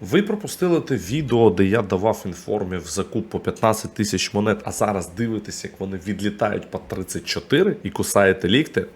Ви пропустили те відео, де я давав інформів закуп по 15 тисяч монет, а зараз дивитесь, як вони відлітають по 34 і кусаєте лікти.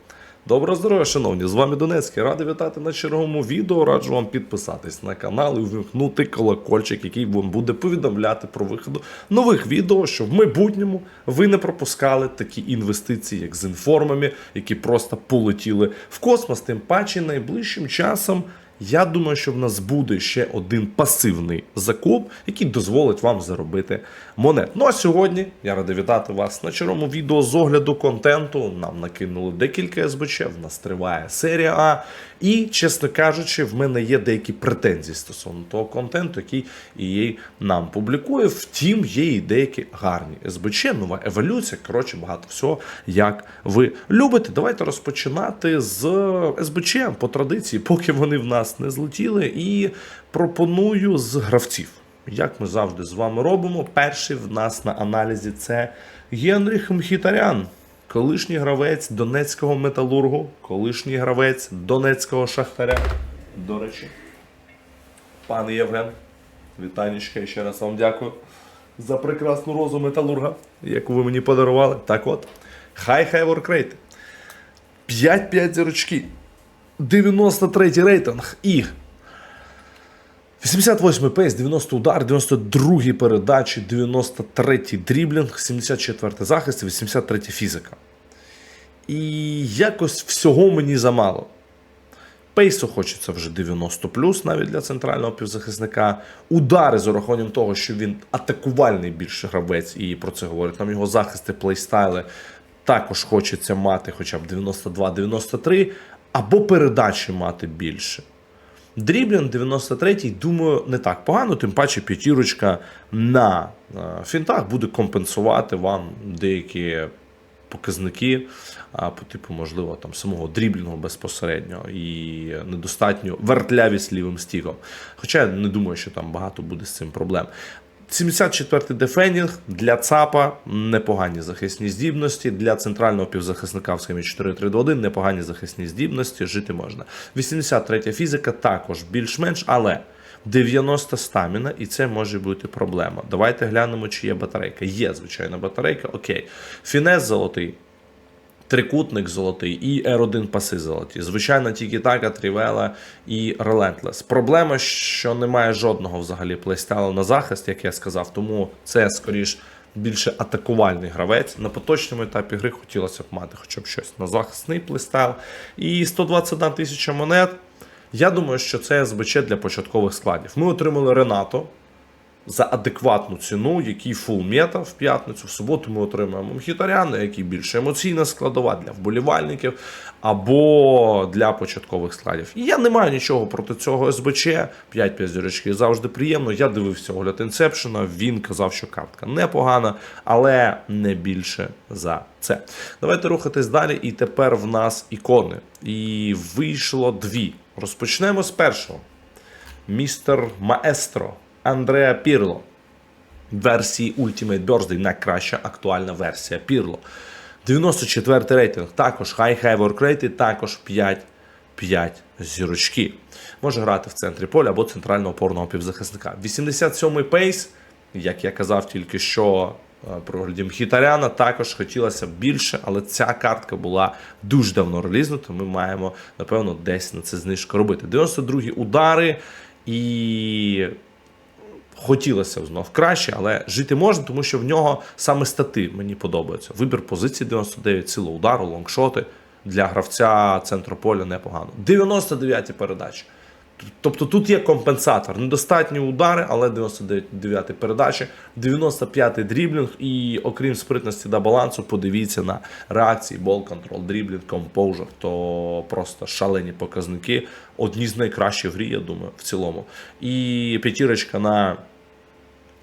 Доброго здоров'я, шановні! З вами Донецький. Радий вітати на черговому відео. Раджу вам підписатись на канал і увімкнути колокольчик, який вам буде повідомляти про виходу нових відео, щоб в майбутньому ви не пропускали такі інвестиції, як з інформами, які просто полетіли в космос. Тим паче найближчим часом. Я думаю, що в нас буде ще один пасивний закуп, який дозволить вам заробити монет. Ну а сьогодні я радий вітати вас на червоному відео з огляду контенту. Нам накинули декілька СБЧ, в нас триває серія А. І, чесно кажучи, в мене є деякі претензії стосовно того контенту, який EA нам публікує. Втім, є і деякі гарні СБЧ, нова еволюція. Коротше, багато всього, як ви любите. Давайте розпочинати з СБЧ по традиції, поки вони в нас не злетіли. І пропоную з гравців. Як ми завжди з вами робимо, перший в нас на аналізі це Генріх Мхітарян. Колишній гравець Донецького металургу, колишній гравець Донецького шахтаря. До речі, пане Євген, вітанечка, і ще раз вам дякую за прекрасну розу металурга, яку ви мені подарували. Так от, хай хай воркрейти. 5-5 зірочки. 93 рейтинг і 88 пейс, 90 удар, 92 передачі, 93 дріблінг, 74 захист, 83 фізика. І якось всього мені замало. Пейсу хочеться вже 90 плюс навіть для центрального півзахисника. Удари з урахуванням того, що він атакувальний більше гравець, і про це говорять нам його захисти, плейстайли. Також хочеться мати хоча б 92-93, або передачі мати більше. Дріблін 93-й, думаю, не так погано, тим паче п'ятірочка на е, фінтах буде компенсувати вам деякі показники по типу, можливо, там самого дріблінгу безпосередньо і недостатньо вертлявість лівим стіком. Хоча я не думаю, що там багато буде з цим проблем. 74-й дефендінг для ЦАПа непогані захисні здібності. Для центрального півзахисника в схемі 4-3-2-1 непогані захисні здібності, жити можна. 83-я фізика також більш-менш, але 90 стаміна, і це може бути проблема. Давайте глянемо, чи є батарейка. Є, звичайно, батарейка. Окей. Фінес золотий. Трикутник золотий і R1 паси золоті. Звичайно, тільки така, Трівела і Relentless. Проблема, що немає жодного взагалі плейстайлу на захист, як я сказав, тому це скоріш більше атакувальний гравець. На поточному етапі гри хотілося б мати хоча б щось на захисний плейстайл. І 121 тисяча монет. Я думаю, що це СБЧ для початкових складів. Ми отримали Ренато за адекватну ціну, який фул мета в п'ятницю. В суботу ми отримаємо Мхітаряна, який більше емоційна складова для вболівальників або для початкових складів. І я не маю нічого проти цього СБЧ. 5-5 зірочки завжди приємно. Я дивився огляд інсепшена. Він казав, що картка непогана, але не більше за це. Давайте рухатись далі. І тепер в нас ікони. І вийшло дві. Розпочнемо з першого. Містер Маестро Андреа Пірло. Версії Ultimate Birthday найкраща актуальна версія Пірло. 94 рейтинг, також High High Work Rate, також 5 5 зірочки. Може грати в центрі поля або центрального опорного півзахисника. 87-й пейс, як я казав тільки що е, про огляді Мхітаряна, також хотілося більше, але ця картка була дуже давно релізнута. Ми маємо, напевно, десь на це знижку робити. 92-гі удари і. Хотілося б знов краще, але жити можна, тому що в нього саме стати мені подобаються. Вибір позиції 99, сила удару, лонгшоти для гравця центру поля непогано. 99 передачі. Тобто тут є компенсатор. Недостатні удари, але 99 передачі, 95-й дріблінг, і окрім спритності та балансу, подивіться на реакції, бол контрол, дріблінг, композер, то просто шалені показники. Одні з найкращих в грі, я думаю, в цілому. І п'ятірочка на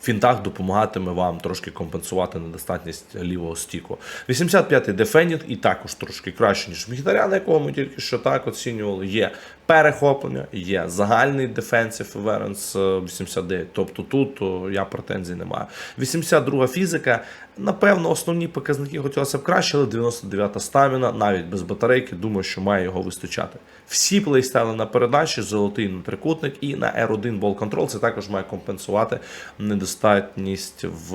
фінтах допомагатиме вам трошки компенсувати недостатність лівого стіку. 85-й дефендінг і також трошки краще, ніж Мхітарян, якого ми тільки що так оцінювали. Є перехоплення, є загальний defensive awareness е, 89. Тобто тут я претензій не маю. 82 фізика. напевно, основні показники хотілося б краще, але 99 стаміна, навіть без батарейки, думаю, що має його вистачати. Всі плейстайли на передачі, золотий на трикутник і на R1 Ball Control. Це також має компенсувати недостатність в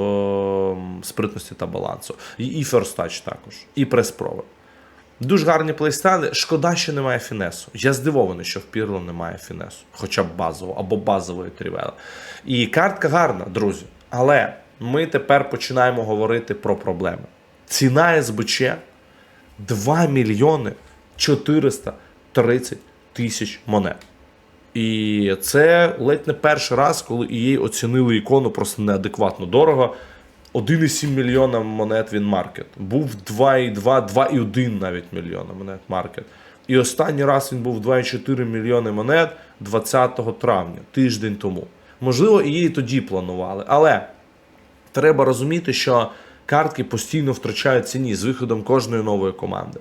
спритності та балансу. І First Touch також, і прес-прови. Дуже гарні плейстайли. Шкода, що немає фінесу. Я здивований, що в Пірло немає фінесу, хоча б базового або базової трівели. І картка гарна, друзі. Але ми тепер починаємо говорити про проблеми. Ціна СБЧ 2 мільйони 430 тисяч монет. І це ледь не перший раз, коли її оцінили ікону просто неадекватно дорого. 1,7 мільйона монет він маркет. Був 2,2, 2,1 навіть мільйона монет маркет. І останній раз він був 2,4 мільйони монет 20 травня, тиждень тому. Можливо, і її тоді планували. Але треба розуміти, що картки постійно втрачають ціні з виходом кожної нової команди.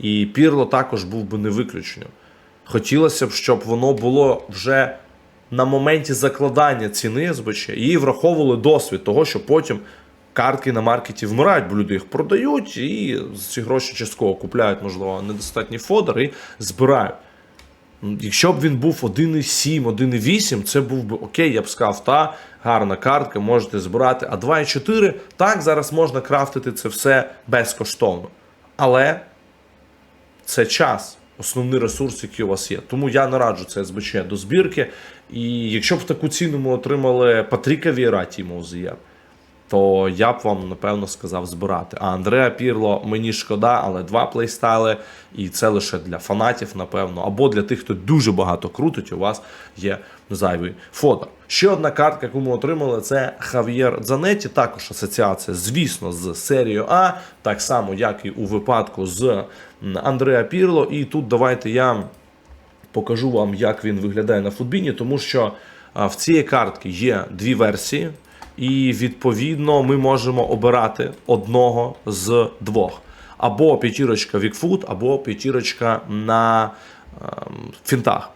І Пірло також був би не виключенням. Хотілося б, щоб воно було вже на моменті закладання ціни СБЧ і враховували досвід того, що потім картки на маркеті вмирають, бо люди їх продають і ці гроші частково купляють, можливо, недостатній фодер і збирають. Якщо б він був 1,7, 1,8, це був би окей, я б сказав, та гарна картка, можете збирати. А 2,4, так, зараз можна крафтити це все безкоштовно. Але це час, основний ресурс, який у вас є. Тому я не раджу це СБЧ до збірки. І якщо б таку ціну ми отримали Патріка Віра Тімо Зієр, то я б вам напевно сказав збирати. А Андреа Пірло мені шкода, але два плейстайли, і це лише для фанатів, напевно, або для тих, хто дуже багато крутить, у вас є зайвий фото. Ще одна картка, яку ми отримали, це Хав'єр Дзанетті, також асоціація, звісно, з серією А, так само, як і у випадку з Андреа Пірло. І тут давайте я покажу вам, як він виглядає на футбіні, тому що в цієї картки є дві версії, і відповідно ми можемо обирати одного з двох. Або п'ятірочка Вікфут, або п'ятірочка на ем, фінтах.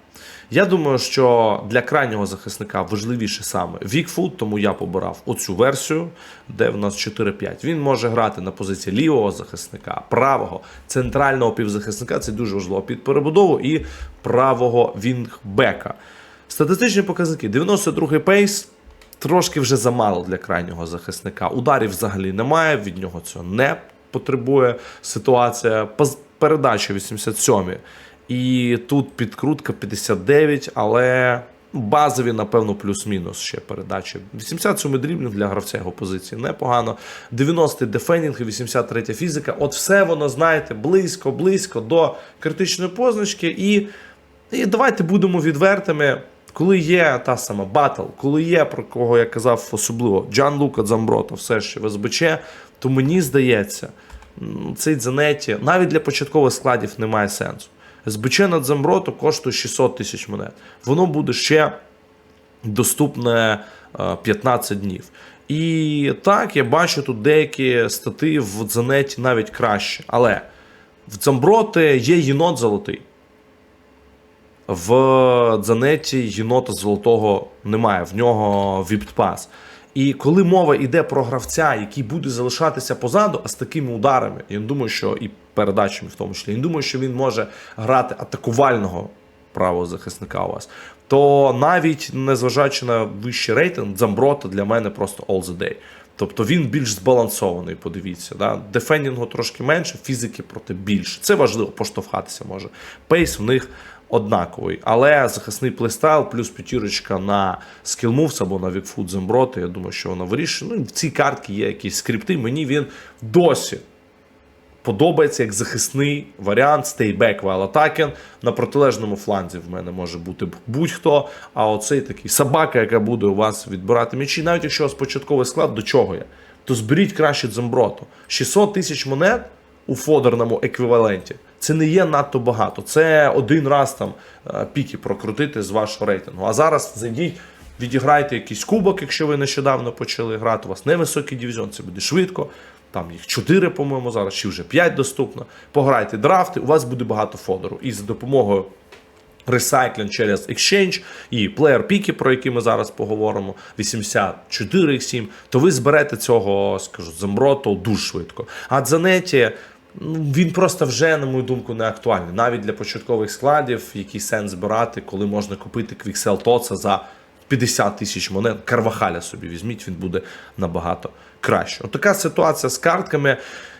Я думаю, що для крайнього захисника важливіше саме Вікфут, тому я побирав оцю версію, де в нас 4-5. Він може грати на позиції лівого захисника, правого, центрального півзахисника. Це дуже важливо під перебудову і правого вінгбека. Статистичні показники: 92-й пейс. Трошки вже замало для крайнього захисника. Ударів взагалі немає, від нього цього не потребує ситуація. Передача 87. І тут підкрутка 59, але базові, напевно, плюс-мінус ще передачі. 87 дрібних для гравця його позиції непогано. 90-й дефендінг і 83 фізика. От все воно, знаєте, близько, близько до критичної позначки. І, і давайте будемо відвертими. Коли є та сама батл, коли є про кого я казав особливо Джан Лука Дзамброто, все ще в СБЧ, то мені здається, цей Дзанеті навіть для початкових складів немає сенсу. СБЧ на Дзамброто коштує 600 тисяч монет. Воно буде ще доступне е, 15 днів. І так, я бачу тут деякі стати в Дзанеті навіть краще. Але в Дзамброти є єнот золотий. В Дзанеті єнота золотого немає, в нього віпт-пас. І коли мова йде про гравця, який буде залишатися позаду, а з такими ударами, я думаю, що і передачами в тому числі, я думаю, що він може грати атакувального правого захисника у вас, то навіть незважаючи на вищий рейтинг, Дзамброта для мене просто all the day. Тобто він більш збалансований, подивіться. Да? Дефендінгу трошки менше, фізики проти більше. Це важливо, поштовхатися може. Пейс в них однаковий. Але захисний плейстайл плюс п'ятірочка на Skill Moves або на Вікфуд Земброти. Я думаю, що вона вирішує. Ну, в цій картці є якісь скрипти. Мені він досі подобається як захисний варіант stay back. На протилежному фланзі в мене може бути будь-хто. А оцей такий собака, яка буде у вас відбирати м'ячі, навіть якщо у вас початковий склад, до чого я? То зберіть краще Дземброто. 600 тисяч монет у фодерному еквіваленті. Це не є надто багато. Це один раз там е, піки прокрутити з вашого рейтингу. А зараз зайдіть, відіграйте якийсь кубок, якщо ви нещодавно почали грати. У вас невисокий дивізіон, це буде швидко. Там їх 4, по-моєму, зараз, чи вже 5 доступно. Пограйте драфти, у вас буде багато фодеру. І за допомогою ресайклінг через Exchange і Player Peak, про які ми зараз поговоримо, 84X7, то ви зберете цього, скажу, Земброто дуже швидко. А Дзанеті, він просто вже, на мою думку, не актуальний. Навіть для початкових складів, який сенс збирати, коли можна купити Квіксел Тоца за 50 тисяч монет. Карвахаля собі візьміть, він буде набагато краще. От така ситуація з картками.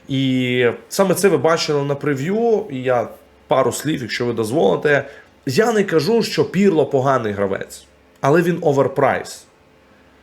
І саме це ви бачили на прев'ю. І я пару слів, якщо ви дозволите. Я не кажу, що Пірло поганий гравець, але він оверпрайс.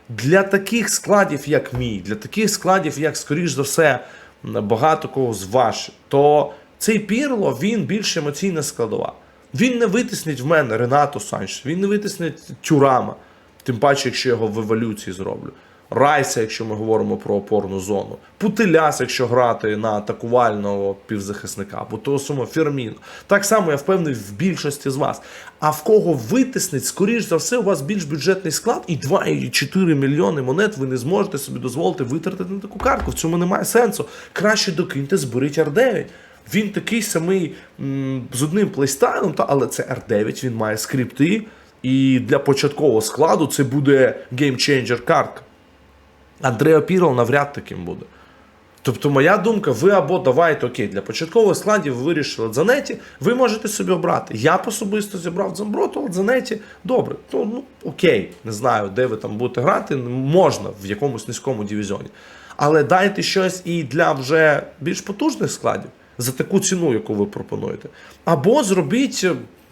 Для таких складів, як мій, для таких складів, як, скоріш за все, багато кого з вас, то цей Пірло він більш емоційна складова. Він не витиснить в мене Ренато Санч, він не витиснить Тюрама, тим паче, якщо я його в еволюції зроблю. Райса, якщо ми говоримо про опорну зону, Путиляс, якщо грати на атакувального півзахисника, або того самого Ферміно. Так само я впевнений в більшості з вас. А в кого витиснить, скоріш за все, у вас більш бюджетний склад, і 2,4 мільйони монет ви не зможете собі дозволити витратити на таку картку. В цьому немає сенсу. Краще докиньте, зберіть R9. Він такий самий м, з одним плейстайлом, та, але це R9, він має скрипти. І для початкового складу це буде геймченджер картка. Андреа Пірл навряд таким буде. Тобто, моя думка, ви або давайте окей, для початкових складів ви вирішили Дзанеті, ви можете собі обрати. Я особисто зібрав Дзамброту, але Дзанеті, добре, то ну окей, не знаю, де ви там будете грати, можна в якомусь низькому дивізіоні. Але дайте щось і для вже більш потужних складів за таку ціну, яку ви пропонуєте. Або зробіть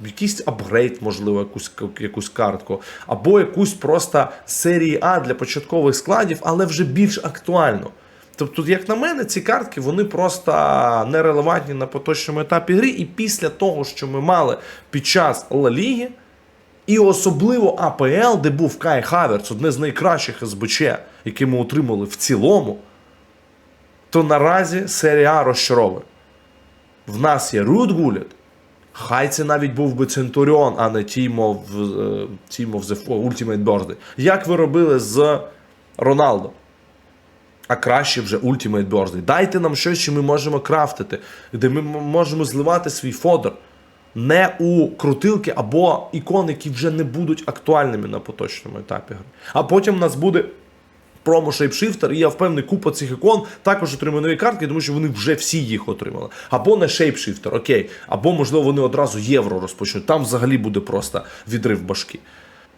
якийсь апгрейд, можливо, якусь, якусь картку, або якусь просто серії А для початкових складів, але вже більш актуально. Тобто, як на мене, ці картки вони просто нерелевантні на поточному етапі гри. І після того, що ми мали під час Ла Ліги, і особливо АПЛ, де був Кай Хаверц, одне з найкращих СБЧ, які ми отримали в цілому, то наразі серія розчаровує. В нас є Руд Гулет, Хай це навіть був би Центуріон, а не Team of, Team of the Ultimate Birthday. Як ви робили з Роналдо? А краще вже Ultimate Birthday. Дайте нам щось, що ми можемо крафтити, де ми можемо зливати свій фодер. Не у крутилки або ікони, які вже не будуть актуальними на поточному етапі гри. А потім у нас буде промо Shapeshifter, і я впевнений, купа цих ікон також отримає нові картки, тому що вони вже всі їх отримали. Або не Shapeshifter, окей. Або, можливо, вони одразу євро розпочнуть. Там взагалі буде просто відрив башки.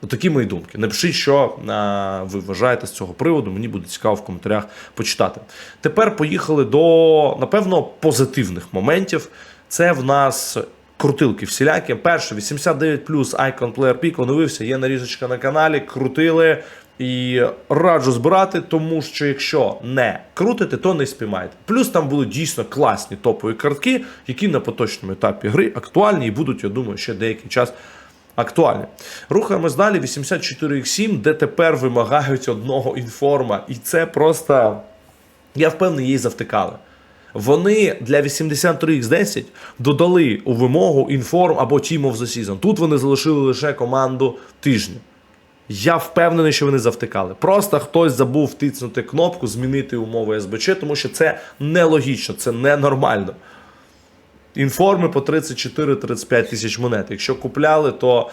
Такі мої думки. Напишіть, що а, ви вважаєте з цього приводу. Мені буде цікаво в коментарях почитати. Тепер поїхали до, напевно, позитивних моментів. Це в нас крутилки всілякі. Перше, 89 Icon Player Peak оновився, є нарізочка на каналі, крутили. І раджу збирати, тому що якщо не крутите, то не спіймаєте. Плюс там були дійсно класні топові картки, які на поточному етапі гри актуальні і будуть, я думаю, ще деякий час актуальні. Рухаємось далі. 84X7, де тепер вимагають одного інформа. І це просто, я впевнений, її завтикали. Вони для 83X10 додали у вимогу інформ або Team of the Season. Тут вони залишили лише команду тижня. Я впевнений, що вони завтикали. Просто хтось забув втиснути кнопку, змінити умови СБЧ, тому що це нелогічно, це ненормально. Інформи по 34-35 тисяч монет. Якщо купляли, то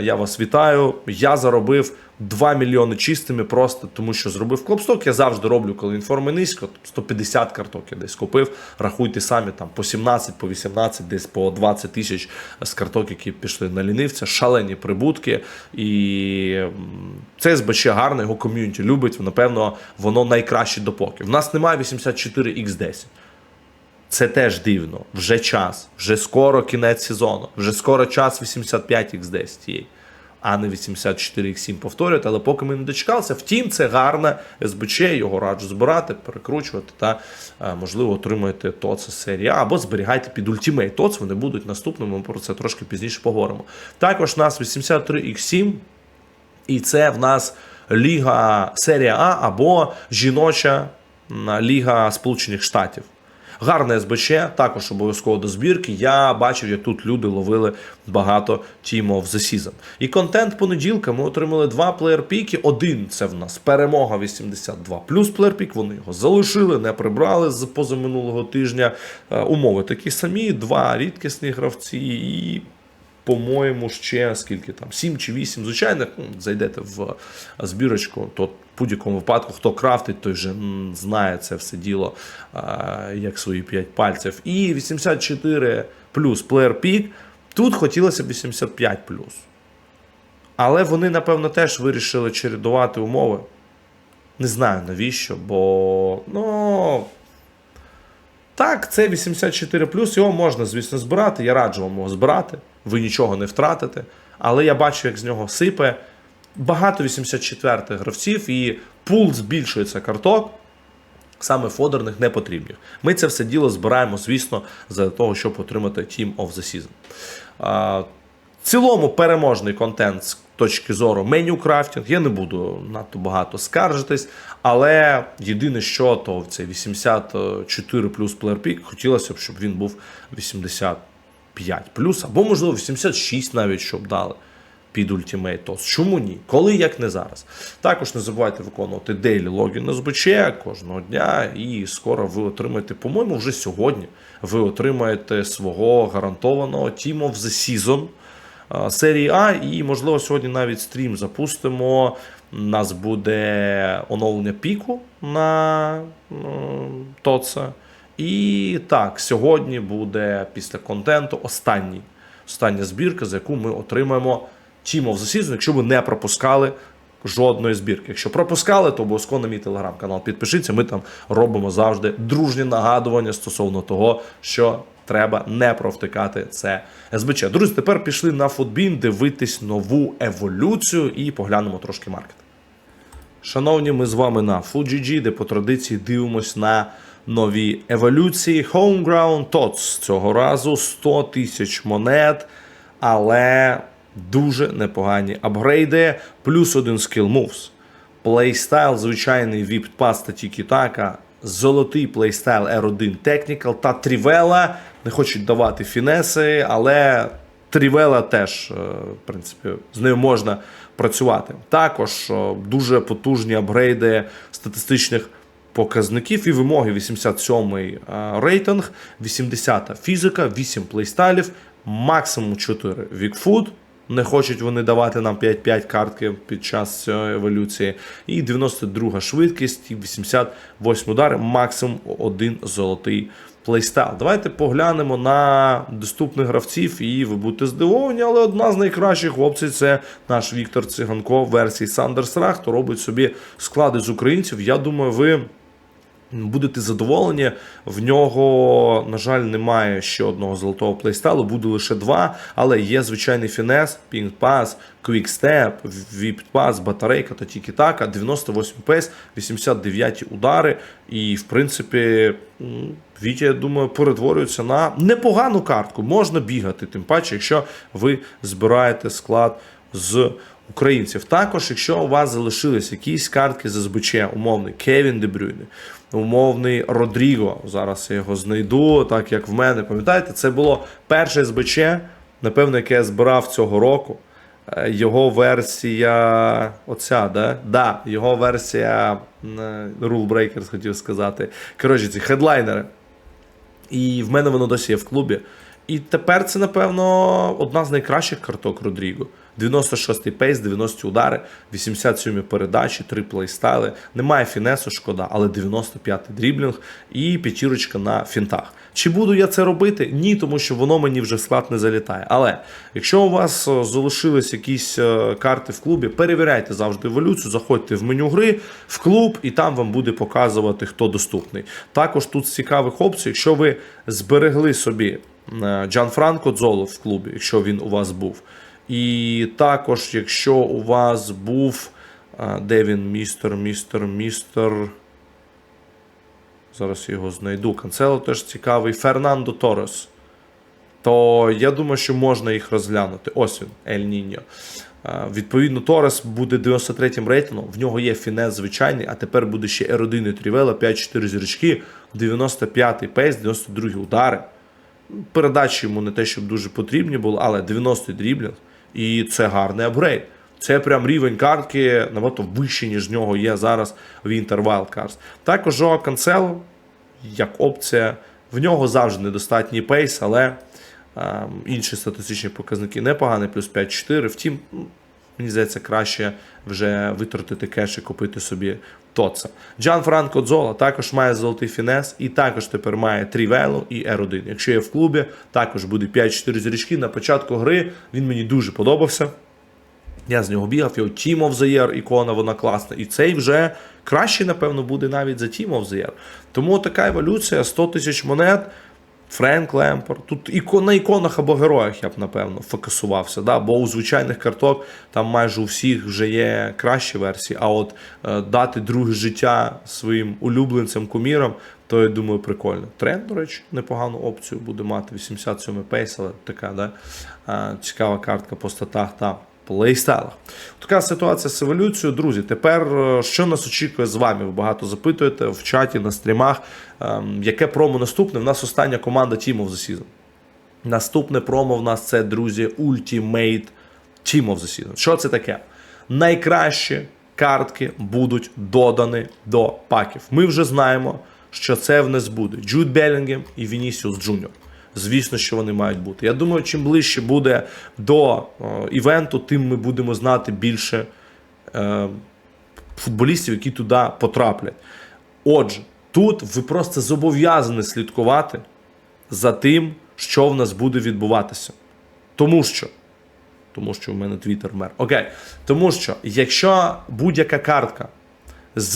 я вас вітаю. Я заробив 2 мільйони чистими просто тому, що зробив клопсток. Я завжди роблю, коли інформи низько. 150 карток я десь купив. Рахуйте самі там по 17, по 18, десь по 20 тисяч з карток, які пішли на лінивця. Шалені прибутки. І це СБЧ гарне, його ком'юніті любить. Напевно, воно найкраще допоки. В нас немає 84X10. Це теж дивно. Вже час, вже скоро кінець сезону, вже скоро час 85X10 є, а не 84X7 повторювати, але поки ми не дочекалися. Втім, це гарне СБЧ, його раджу збирати, перекручувати та, е, можливо, отримуєте ТОЦ з серії А, або зберігайте під Ultimate ТОЦ, вони будуть наступними, ми про це трошки пізніше поговоримо. Також у нас 83X7, і це в нас Ліга Серія А або жіноча Ліга Сполучених Штатів. Гарне СБЧ, також обов'язково до збірки. Я бачив, як тут люди ловили багато Team of the. І контент понеділка ми отримали два плеєр-піки. Один це в нас перемога 82 плюс плеєр-пік. Вони його залишили, не прибрали з позаминулого тижня. Е, Умови такі самі, два рідкісні гравці і по-моєму, ще скільки там, 7 чи 8 звичайних. Ну, зайдете в збірочку, то в будь-якому випадку, хто крафтить, той вже знає це все діло як свої 5 пальців. І 84 плюс Player Peak. Тут хотілося б 85 плюс. Але вони, напевно, теж вирішили чередувати умови. Не знаю навіщо, бо. Ну. Так, це 84 його можна, звісно, збирати. Я раджу вам його збирати. Ви нічого не втратите. Але я бачу, як з нього сипе. Багато 84 гравців, і пул збільшується карток. Саме фодерних не потрібних. Ми це все діло збираємо, звісно, для того, щоб отримати Team of the Season. А, в цілому переможний контент з точки зору меню крафтинг. Я не буду надто багато скаржитись, але єдине, що то в цей 84 плюс Player Peak хотілося б, щоб він був 85 плюс, або, можливо, 86 навіть, щоб дали. Під Ultimate Toss. Чому ні? Коли, як не зараз. Також не забувайте виконувати дейлі логін СБЧ кожного дня, і скоро ви отримаєте, по-моєму, вже сьогодні ви отримаєте свого гарантованого Team of the Season серії А, і, можливо, сьогодні навіть стрім запустимо. У нас буде оновлення піку на Тоца. І так, сьогодні буде після контенту останній, остання збірка, за яку ми отримаємо Team of the Season, якщо ви не пропускали жодної збірки. Якщо пропускали, то обов'язково на мій телеграм-канал підпишіться. Ми там робимо завжди дружні нагадування стосовно того, що треба не провтикати це СБЧ. Друзі, тепер пішли на футбін дивитись нову еволюцію і поглянемо трошки маркет. Шановні, ми з вами на FujiG, де по традиції дивимось на нові еволюції. Homeground TOTS цього разу 100 тисяч монет, але дуже непогані апгрейди, плюс один скіл moves. Плейстайл, звичайний VIP Pass та Тікі-Така, золотий плейстайл R1 Technical та Трівела. Не хочуть давати фінеси, але Трівела теж, е, в принципі, з нею можна працювати. Також е, дуже потужні апгрейди статистичних показників і вимоги 87-й е, рейтинг, 80-та фізика, 8 плейстайлів, максимум 4 вікфуд. Не хочуть вони давати нам 5-5 картки під час цієї еволюції. І 92 швидкість, і 88 удари, максимум один золотий плейстайл. Давайте поглянемо на доступних гравців, і ви будете здивовані, але одна з найкращих опцій це наш Віктор Циганко версії Сандерсрах, хто робить собі склади з українців. Я думаю, ви. Будете задоволені, в нього, на жаль, немає ще одного золотого плейстайлу, буде лише два, але є звичайний фінес, Step, VIP Pass, батарейка та тікі-така, 98 пес, 89 удари. І, в принципі, Вітя, я думаю, перетворюється на непогану картку. Можна бігати, тим паче, якщо ви збираєте склад з українців. Також, якщо у вас залишились якісь картки з СБЧ, умовний Кевін Дебрюйне, умовний Родріго. Зараз я його знайду, так як в мене. Пам'ятаєте, це було перше СБЧ, напевно, яке я збирав цього року. Е, Його версія. Оця, да? Да, його версія е, Rule Breakers, хотів сказати. Коротше, ці хедлайнери. І в мене воно досі є в клубі. І тепер це, напевно, одна з найкращих карток Родріго. 96-й пейс, 90 удари, 87 передачі, 3 плейстайли. Немає фінесу, шкода, але 95-й дріблінг і п'ятірочка на фінтах. Чи буду я це робити? Ні, тому що воно мені вже склад не залітає. Але якщо у вас е, залишились якісь е, карти в клубі, перевіряйте завжди еволюцію, заходьте в меню гри, в клуб, і там вам буде показувати, хто доступний. Також тут з цікавих опцій, якщо ви зберегли собі Джан Франко Дзоло в клубі, якщо він у вас був. І також, якщо у вас був. Де він, містер, містер, містер. Зараз я його знайду. Канцело теж цікавий. Фернандо Торес. То я думаю, що можна їх розглянути. Ось він, Ель Ніньо. Відповідно, Торес буде 93-м рейтингом. В нього є фінес звичайний, а тепер буде ще R1 Трівела, 5-4 зірочки, 95-й пейс, 92-й удари. Передачі йому не те, щоб дуже потрібні були, але 90-й дріблінг. І це гарний апгрейд. Це прям рівень картки набагато вищий, ніж в нього є зараз в Winter Wildcards. Також Жоа Канцело, як опція, в нього завжди недостатній пейс, але Ем, інші статистичні показники непогані, плюс 5-4. Втім, мені здається, краще вже витратити кеш і купити собі Тоца. Джан Франко Дзола також має золотий фінес і також тепер має Трівело і R1. Якщо є в клубі, також буде 5-4 зрічки. На початку гри він мені дуже подобався. Я з нього бігав, його Team of the Year, ікона, вона класна. І цей вже краще, напевно, буде навіть за Team of the Year. Тому така еволюція 100 тисяч монет. Френк Лемпер. Тут іко- на іконах або героях я б, напевно, фокусувався. Да? Бо у звичайних карток там майже у всіх вже є кращі версії. А от е, дати друге життя своїм улюбленцям, кумірам, то я думаю, прикольно. Тренд, до речі, непогану опцію буде мати 87 пейс, але така, да? е, цікава картка по статах та плейстайлах. Така ситуація з еволюцією. Друзі, тепер е, що нас очікує з вами? Ви багато запитуєте в чаті, на стрімах. Ем, Яке промо наступне? В нас остання команда Team of the Season. Наступне промо в нас це, друзі, Ultimate Team of the Season. Що це таке? Найкращі картки будуть додані до паків. Ми вже знаємо, що це в нас буде Джуд Белінгем і Вінісіус Джуніор. Звісно, що вони мають бути. Я думаю, чим ближче буде до е, івенту, тим ми будемо знати більше е, футболістів, які туди потраплять. Отже, тут ви просто зобов'язані слідкувати за тим, що в нас буде відбуватися. Тому що. Тому що в мене твіттер мер. Окей. Тому що, якщо будь-яка картка з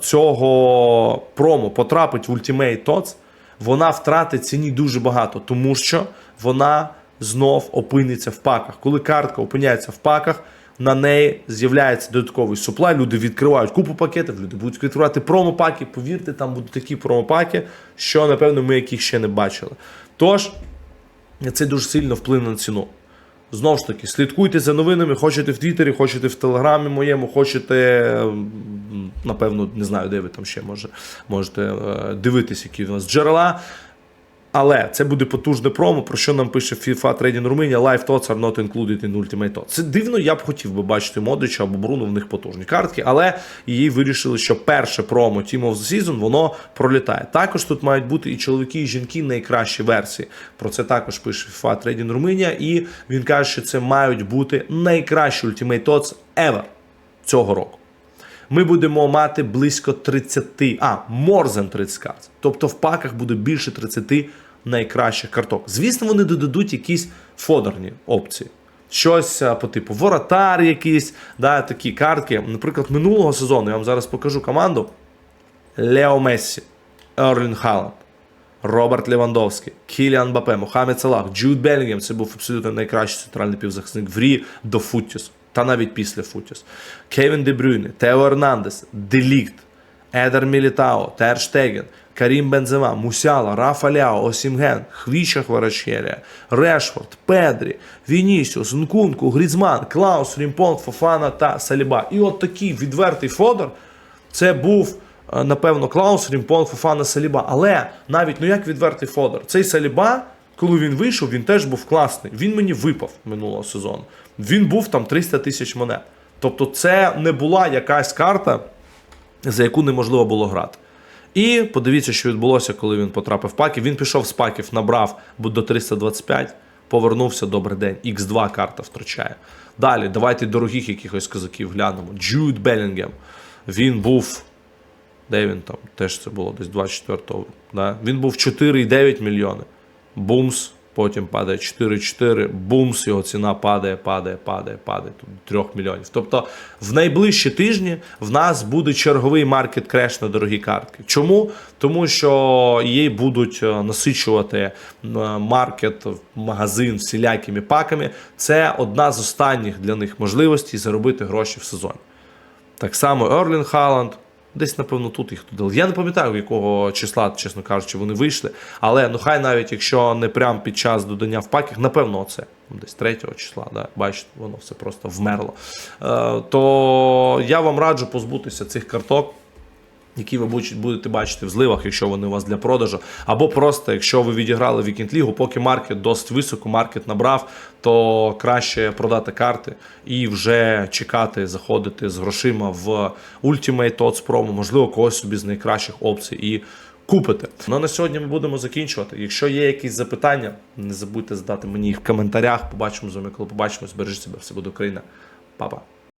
цього промо потрапить в Ultimate TOTS, вона втратить ціні дуже багато, тому що вона знов опиниться в паках. Коли картка опиняється в паках, на неї з'являється додатковий суплай. Люди відкривають купу пакетів, люди будуть відкривати промопаки. Повірте, там будуть такі промопаки, що напевно ми яких ще не бачили. Тож це дуже сильно вплине на ціну. Знову ж таки, слідкуйте за новинами, хочете в Твіттері, хочете в Телеграмі моєму, хочете, напевно, не знаю, де ви там ще може, можете е, дивитись, які в нас джерела. Але це буде потужне промо, про що нам пише FIFA Trading Romania, Live Tots are not included in Ultimate Tots. Це дивно, я б хотів би бачити Модрича або Бруно, в них потужні картки, але її вирішили, що перше промо Team of the Season, воно пролітає. Також тут мають бути і чоловіки, і жінки найкращі версії. Про це також пише FIFA Trading Romania, і він каже, що це мають бути найкращі Ultimate Tots ever цього року ми будемо мати близько 30, а, more than 30 карт. Тобто в паках буде більше 30 найкращих карток. Звісно, вони додадуть якісь фодерні опції. Щось по типу воротар якийсь, да, такі картки. Наприклад, минулого сезону я вам зараз покажу команду: Лео Мессі, Ерлін Халанд, Роберт Левандовський, Кіліан Бапе, Мохамед Салах, Джуд Белінгем. Це був абсолютно найкращий центральний півзахисник в Рі до Футіс. Та навіть після Футіс. Кевін Де Брюйне, Тео Ернандес, Делікт, Едер Мілітао, Тер Штеген, Карім Бензема, Мусяла, Рафа Ляо, Осімген, Хвіча Хварачерія, Решфорд, Педрі, Вінісіус, Нкунку, Грізман, Клаус, Рімпон, Фофана та Саліба. І от такий відвертий Фодор. Це був, е, напевно, Клаус, Рімпон, Фофана, Саліба. Але навіть ну як відвертий Фодор, цей Саліба, коли він вийшов, він теж був класний. Він мені випав минулого сезону. Він був там 300 тисяч монет. Тобто, це не була якась карта, за яку неможливо було грати. І подивіться, що відбулося, коли він потрапив в паки. Він пішов з паків, набрав до 325, повернувся добрий день. Х2 карта втрачає. Далі, давайте дорогих якихось козаків глянемо. Джуд Белінгем. Він був. Де він там? Теж це було десь 24-го. Да? Він був 4,9 мільйони. Бумс, потім падає 4,4, бумс, його ціна падає, падає, падає, падає тут 3 мільйонів. Тобто в найближчі тижні в нас буде черговий маркет креш на дорогі картки. Чому? Тому що її будуть е, насичувати е, маркет, магазин всілякими паками. Це одна з останніх для них можливостей заробити гроші в сезоні. Так само Ерлін Халанд. Десь, напевно, тут їх додали. Я не пам'ятаю, якого числа, чесно кажучи, вони вийшли. Але ну хай навіть якщо не прямо під час додання в паках, напевно, це десь 3 числа, да, бачите, воно все просто вмерло. Е, то я вам раджу позбутися цих карток. Які ви будете бачити в зливах, якщо вони у вас для продажу, або просто якщо ви відіграли Вікенд Лігу, поки маркет досить високо, маркет набрав, то краще продати карти і вже чекати, заходити з грошима в Ultimate Odds Promo, можливо, когось собі з найкращих опцій і купите. Ну на сьогодні ми будемо закінчувати. Якщо є якісь запитання, не забудьте задати мені їх в коментарях. Побачимо з вами, коли побачимось. Бережіть себе, все буде Україна. Па-па.